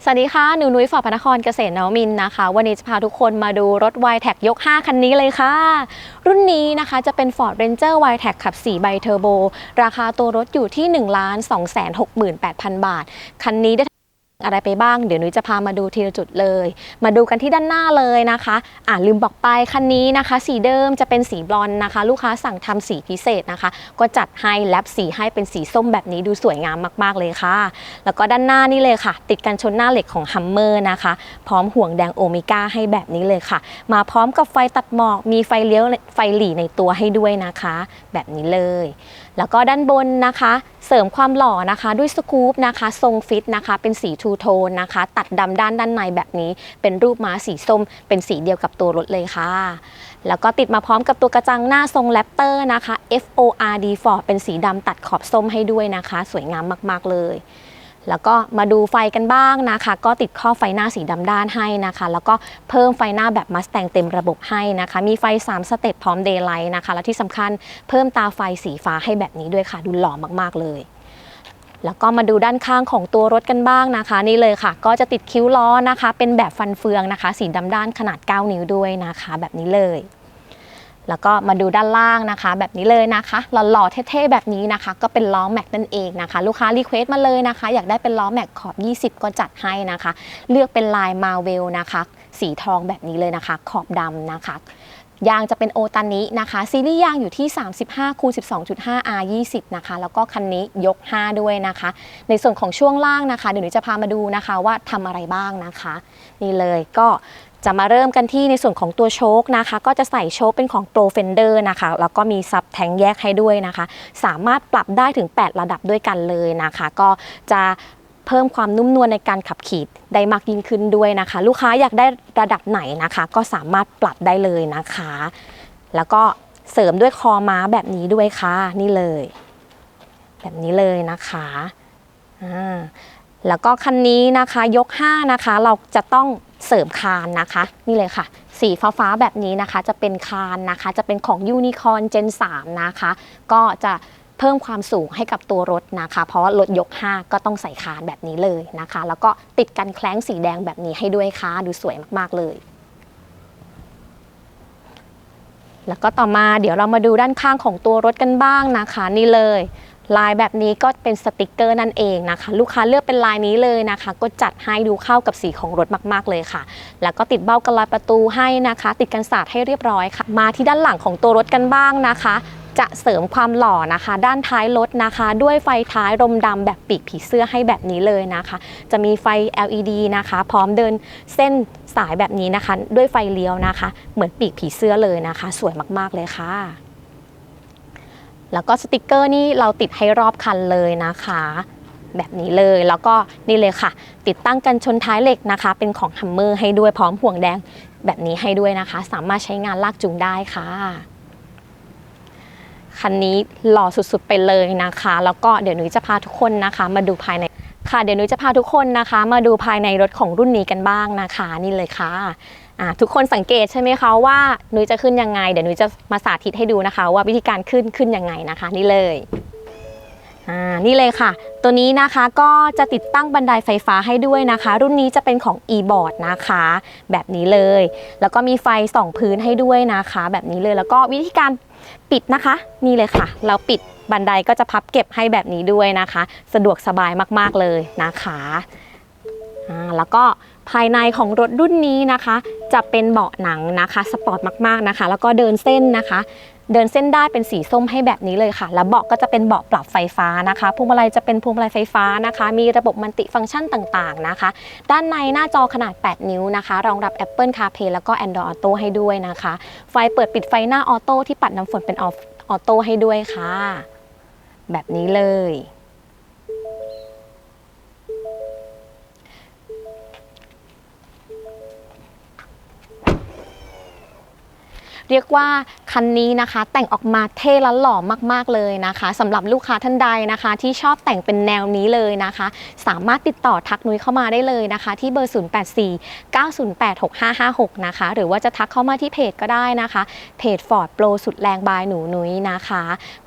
สวัสดีค่ะ หนูนุ้ยฝอพนครเกษตรนวมินนะคะ วันนี้จะพาทุกคนมาดูรถ y t e c ยก 5 คันนี้เลยค่ะ รุ่นนี้นะคะจะเป็น Ford Ranger y t e c ขับ 4 ใบเทอร์โบ ราคาตัวรถอยู่ที่ 1 2 6 8 0 0 0 บาท คันนี้ได้ อะไรไปบ้าง เดี๋ยวนุ้ยจะพามาดูทีละจุดเลย มาดูกันที่ด้านหน้าเลยนะคะ อ่าลืมบอกไปคันนี้นะคะ สีเดิมจะเป็นสีบลอนด์นะคะ ลูกค้าสั่งทำสีพิเศษนะคะ ก็จัดให้แลบสีให้เป็นสีส้มแบบนี้ดูสวยงามมากๆเลยค่ะ แล้วก็ด้านหน้านี่เลยค่ะ ติดกันชนหน้าเหล็กของฮัมเมอร์นะคะ พร้อมห่วงแดงโอเมก้าให้แบบนี้เลยค่ะ มาพร้อมกับไฟตัดหมอกมีไฟเลี้ยวไฟหลีในตัวให้ด้วยนะคะ แบบนี้เลยแล้วก็ด้านบนนะคะ เสริมความหล่อนะคะ ด้วยสกู๊ปนะคะ ทรงฟิตนะคะ เป็นสีทูโทนนะคะ ตัดดำด้านด้านในแบบนี้ เป็นรูปม้าสีส้ม เป็นสีเดียวกับตัวรถเลยค่ะ แล้วก็ติดมาพร้อมกับตัวกระจังหน้าทรงแรปเตอร์นะคะ F O R D Ford เป็นสีดำตัดขอบส้มให้ด้วยนะคะ สวยงามมาก ๆ เลย แล้วก็มาดูไฟกันบ้างนะคะ ก็ติดข้อไฟหน้าสีดำด้านให้นะคะ แล้วก็เพิ่มไฟหน้าแบบมัสแตงเต็มระบบให้นะคะ มีไฟ 3 สเต็ปพร้อมเดย์ไลท์นะคะ และที่สำคัญเพิ่มตาไฟสีฟ้าให้แบบนี้ด้วยค่ะ ดูหล่อมากๆเลยแล้วก็มาดูด้านข้างของตัวรถกันบ้างนะคะ นี่เลยค่ะ ก็จะติดคิ้วล้อนะคะ เป็นแบบฟันเฟืองนะคะ สีดำด้านขนาด 9 นิ้วด้วยนะคะ แบบนี้เลย แล้วก็มาดูด้านล่างนะคะ แบบนี้เลยนะคะหล่อๆเท่ๆแบบนี้นะคะ ก็เป็นล้อแม็กนั่นเองนะคะ ลูกค้ารีเควสต์มาเลยนะคะ อยากได้เป็นล้อแม็กขอบ 20 ก็จัดให้นะคะ เลือกเป็นลายมาเวลนะคะ สีทองแบบนี้เลยนะคะ ขอบดำนะคะ ยางจะเป็นโอตานินะคะ ซีรีส์ยางอยู่ที่ 35คูณ12.5 R 20นะคะ แล้วก็คันนี้ยก 5 ด้วยนะคะ ในส่วนของช่วงล่างนะคะ เดี๋ยวหนูจะพามาดูนะคะว่าทำอะไรบ้างนะคะ นี่เลยก็จะมาเริ่มกันที่ในส่วนของตัวโชคนะคะ ก็จะใส่โชคเป็นของ Pro Fender นะคะ แล้วก็มีซับแทงแยกให้ด้วยนะคะ สามารถปรับได้ถึง 8 ระดับด้วยกันเลยนะคะ ก็จะ เพิ่มความนุ่มนวลในการขับขี่ได้มากยิ่งขึ้นด้วยนะคะ ลูกค้าอยากได้ระดับไหนนะคะ ก็สามารถปรับได้เลยนะคะ แล้วก็เสริมด้วยคอม้าแบบนี้ด้วยค่ะนี่เลย แบบนี้เลยนะคะอ่าแล้วก็คันนี้นะคะยก 5 นะคะ เราจะต้องเสริมคานนะคะ นี่เลยค่ะ สีฟ้าๆแบบนี้นะคะ จะเป็นคานนะคะ จะเป็นของ Unicorn Gen 3นะคะ ก็จะ เพิ่มความสูงให้กับตัวรถนะคะ เพราะว่ารถยก 5 ก็ต้องใส่คานแบบนี้เลยนะคะ แล้วก็ติดกันแคล้งสีแดงแบบนี้ให้ด้วยค่ะดูสวยมากๆเลย แล้วก็ต่อมาเดี๋ยวเรามาดูด้านข้างของตัวรถกันบ้างนะคะนี่เลยลายแบบนี้ก็เป็นสติกเกอร์นั่นเองนะคะ ลูกค้าเลือกเป็นลายนี้เลยนะคะ ก็จัดให้ดูเข้ากับสีของรถมากๆเลยค่ะ แล้วก็ติดเบ้ากันลอยประตูให้นะคะ ติดกันศาสตร์ให้เรียบร้อยค่ะ มาที่ด้านหลังของตัวรถกันบ้างนะคะ จะเสริมความหล่อนะคะ ด้านท้ายรถนะคะ ด้วยไฟท้ายรมดำแบบปีกผีเสื้อให้แบบนี้เลยนะคะ จะมีไฟ LED นะคะ พร้อมเดินเส้นสายแบบนี้นะคะ ด้วยไฟเลี้ยวนะคะ เหมือนปีกผีเสื้อเลยนะคะ สวยมากๆเลยค่ะ แล้วก็สติกเกอร์นี่เราติดให้รอบคันเลยนะคะแบบนี้เลยแล้วก็นี่เลยค่ะ ติดตั้งกันชนท้ายเหล็กนะคะ เป็นของฮัมเมอร์ให้ด้วยพร้อมห่วงแดงแบบนี้ให้ด้วยนะคะ สามารถใช้งานลากจูงได้ค่ะ คันนี้หล่อสุดๆไปเลยนะคะ แล้วก็เดี๋ยวหนูจะพาทุกคนนะคะ มาดูภายในค่ะเดี๋ยวหนูจะพาทุกคนนะคะ มาดูภายในรถของรุ่นนี้กันบ้างนะคะนี่เลยค่ะทุกคนสังเกตใช่ไหมคะว่าหนูจะขึ้นยังไง เดี๋ยวหนูจะมาสาธิตให้ดูนะคะ ว่าวิธีการขึ้นขึ้นยังไงนะคะ นี่เลยนี่เลยค่ะ ตัวนี้นะคะก็จะติดตั้งบันไดไฟฟ้าให้ด้วยนะคะ รุ่นนี้จะเป็นของ e-board นะคะ แบบนี้เลย แล้วก็มีไฟส่องพื้นให้ด้วยนะคะ แบบนี้เลยแล้วก็วิธีการ ปิดนะคะนี่เลยค่ะ เราปิดบันไดก็จะพับเก็บให้แบบนี้ด้วยนะคะ สะดวกสบายมากๆเลยนะคะแล้วก็ ภายในของรถรุ่นนี้นะคะ จะเป็นเบาะหนังนะคะสปอร์ตมากๆนะคะ แล้วก็เดินเส้นนะคะ เดินเส้นได้เป็นสีส้มให้แบบนี้เลยค่ะ แล้วเบาะก็จะเป็นเบาะปรับไฟฟ้านะคะพวงมาลัยจะเป็นพวงมาลัยไฟฟ้านะคะ มีระบบมัลติฟังก์ชันต่างๆนะคะ ด้านในหน้าจอขนาด 8 นิ้วนะคะ รองรับ Apple CarPlay แล้วก็ Android Auto ให้ด้วยนะคะ ไฟเปิดปิดไฟหน้าออโต้ที่ปัดน้ำฝนเป็นออโต้ให้ด้วยค่ะ แบบนี้เลย เรียกว่าคันนี้นะคะ แต่งออกมาเท่และหล่อมากๆเลยนะคะสำหรับลูกค้าท่านใดนะคะ ที่ชอบแต่งเป็นแนวนี้เลยนะคะ สามารถติดต่อทักนุ้ยเข้ามาได้เลยนะคะ ที่เบอร์ 084 908 6556 นะคะ หรือว่าจะทักเข้ามาที่เพจก็ได้นะคะ เพจ Ford Pro สุดแรงบายหนูนุ้ยนะคะ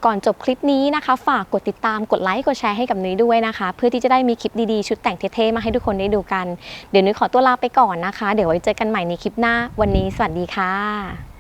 ก่อนจบคลิปนี้นะคะ ฝากกดติดตามกดไลค์กดแชร์ให้กับนุ้ยด้วยนะคะ เพื่อที่จะได้มีคลิปดีๆ ชุดแต่งเท่ๆมาให้ทุกคนได้ดูกัน เดี๋ยวนุ้ยขอตัวลาไปก่อนนะคะ เดี๋ยวไว้เจอกันใหม่ในคลิปหน้า วันนี้สวัสดีค่ะ